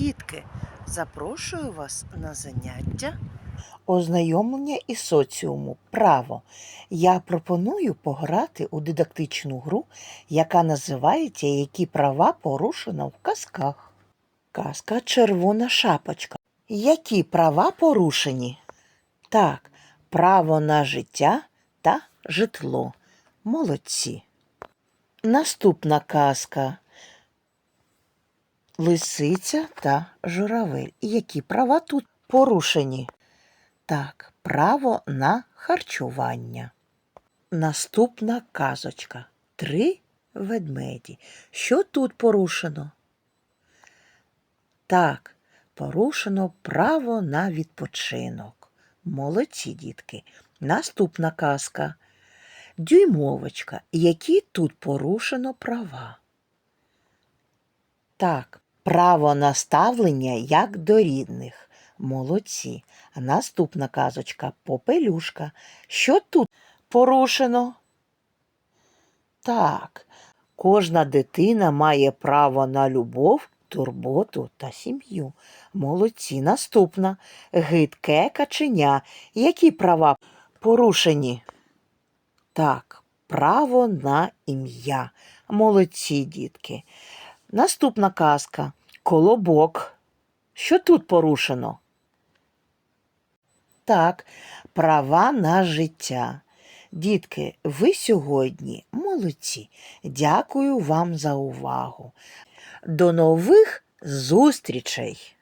Дітки, запрошую вас на заняття. Ознайомлення із соціуму. Право. Я пропоную пограти у дидактичну гру, яка називається Які права порушено в казках. Казка Червона шапочка. Які права порушені? Так, право на життя та житло. Молодці. Наступна казка. Лисиця та журавель. Які права тут порушені? Так, право на харчування. Наступна казочка. Три ведмеді. Що тут порушено? Так, порушено право на відпочинок. Молодці, дітки. Наступна казка. Дюймовочка. Які тут порушено права? Так, право на ставлення як до рідних. Молодці. А наступна казочка Попелюшка. Що тут порушено? Так, кожна дитина має право на любов, турботу та сім'ю. Молодці. Наступна гидке каченя. Які права порушені? Так, право на ім'я. Молодці, дітки. Наступна казка Колобок. Що тут порушено? Так, права на життя. Дітки, ви сьогодні молодці. Дякую вам за увагу. До нових зустрічей!